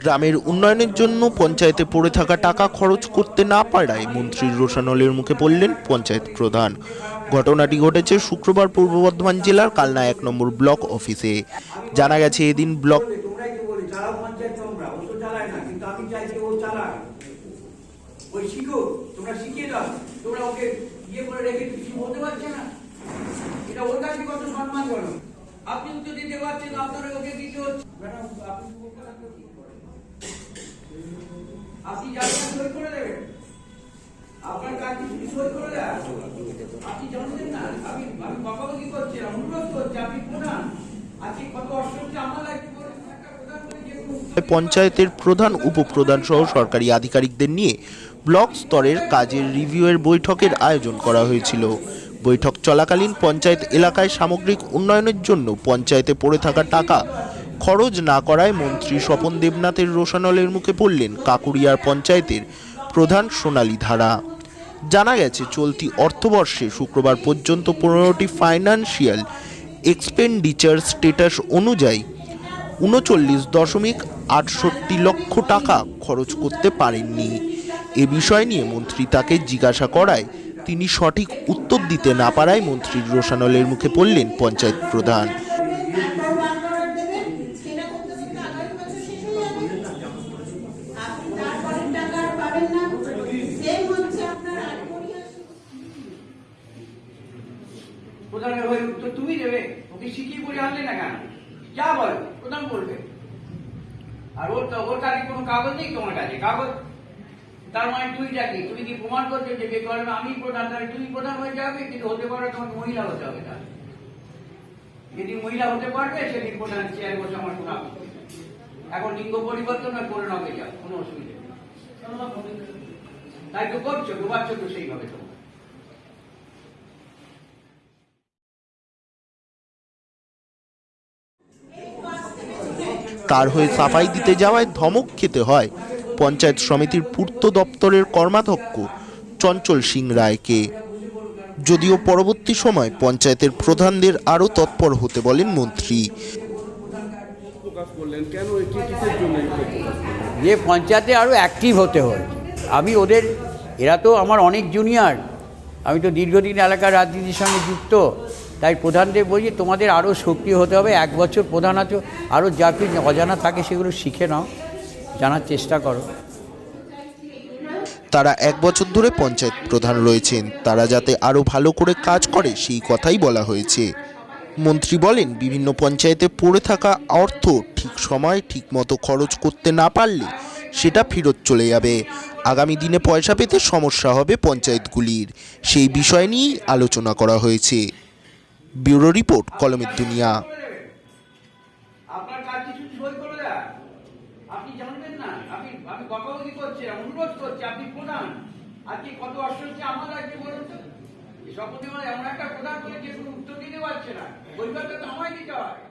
গ্রামের উন্নয়নের জন্য পঞ্চায়েতে পড়ে থাকা টাকা খরচ করতে না পারায় মন্ত্রীর রোশানলের মুখে পড়লেন পঞ্চায়েত প্রধান। ঘটনাটি ঘটেছে শুক্রবার পূর্ব বর্ধমান জেলার কালনা এক নম্বর ব্লক অফিসে। জানা গেছে এদিন ব্লক আপনি আপনারা ওকে দিতে হচ্ছে। ম্যাডাম, আপনি বলতে পারছেন কি করে? আপনি যাবেন সই করে দেবেন? আপনার কাজ কিছু সই করে দেয়? আপনি জানতেন না আমি আমি বকাবকি করছি? অনুরোধ করছি, আপনি প্রধান আজকে কত অসুবিধা আমার কোনো পঞ্চায়েতের প্রধান উপপ্রধান সহ সরকারি আধিকারিকদের নিয়ে ব্লক স্তরের কাজের রিভিউয়ের বৈঠকের আয়োজন করা হয়েছিল। বৈঠক চলাকালীন পঞ্চায়েত এলাকায় সামগ্রিক উন্নয়নের জন্য পঞ্চায়েতে পড়ে থাকা টাকা খরচ না করায় মন্ত্রী স্বপন দেবনাথের রোশানলের মুখে পড়লেন কাকুরিয়ার পঞ্চায়েতের প্রধান সোনালী ধারা। জানা গেছে, চলতি অর্থবর্ষে শুক্রবার পর্যন্ত পনেরোটি ফাইন্যান্সিয়াল এক্সপেন্ডিচার স্টেটাস অনুযায়ী উনচল্লিশ দশমিক আটষট্টি লক্ষ টাকা খরচ করতে পারেননি। এ বিষয় নিয়ে মন্ত্রী তাকে জিজ্ঞাসা করায়, তিনি সঠিক উত্তর দিতে না পারায় মন্ত্রীর রোশানলের মুখে পড়লেন পঞ্চায়েত প্রধান একবার ওয়ান অর্ডার দেবেন সেটা করতে করতে আগামী বছর শেষ হয়ে যাবে আপনি তারপরের টাকা আর পাবেন না সেম হচ্ছে আপনার আটকরিয়া প্রধানের হয়ে উত্তর তুমি দেবে ওকে শিখিয়ে বলে আনলে না কেন? যা বল, প্রথম বলবে। আর ওর তো, ওর কাছে কোনো কাগজ নেই তোমার কাছে, কাগজ। তার মানে তুই যাকে, তুমি কি প্রমাণ করছ যে বেকার আমি প্রধান? তাহলে তুমি প্রধান হয়ে যাবে, কিন্তু হতে পারো তোমার মহিলা হতে হবে তাহলে। যদি মহিলা হতে পারবে, সেদিন প্রধান চেয়ার বসে আমার কোনো এখন লিঙ্গ পরিবর্তন আর করে নাও যাও, কোনো অসুবিধা তাই তো করছ ডোবাচ্ছ তো সেইভাবে তোমরা তার হয়ে সাফাই দিতে যাওয়ায় ধমক খেতে হয়। পঞ্চায়েত সমিতির পূর্ত দপ্তরের কর্মাধ্যক্ষ চঞ্চল সিং রায়কে। যদিও পরবর্তী সময় পঞ্চায়েতের প্রধানদের আরও তৎপর হতে বলেন মন্ত্রী? যে পঞ্চায়েতে আরও অ্যাক্টিভ হতে হয়। আমি ওদের, এরা তো আমার অনেক জুনিয়র আমি তো দীর্ঘদিন এলাকার রাজনীতির সঙ্গে যুক্ত। তাই প্রধানদের বলি যে তোমাদের আরও সক্রিয় হতে হবে, এক বছর প্রধান আছো আরও যা কিছু অজানা থাকে সেগুলো শিখে নাও, জানার চেষ্টা করো। তারা এক বছর ধরে পঞ্চায়েত প্রধান রয়েছেন, তারা যাতে আরও ভালো করে কাজ করে, সেই কথাই বলা হয়েছে। মন্ত্রী বলেন, বিভিন্ন পঞ্চায়েতে পড়ে থাকা অর্থ ঠিক সময়, ঠিক মতো খরচ করতে না পারলে সেটা ফেরত চলে যাবে। আগামী দিনে পয়সা পেতে সমস্যা হবে পঞ্চায়েতগুলির। সেই বিষয় নিয়েই আলোচনা করা হয়েছে। ব্যুরো রিপোর্ট, কলমের দুনিয়া। আপনি না। আপনি, আমি অনুরোধ করছি, আপনি কত আমার আজকে বলুন তো। মানে এমন একটা প্রধান করে যে কোনো উত্তর দিতে পারছে না। পরিবারটা তো আমায় দিতে হয়।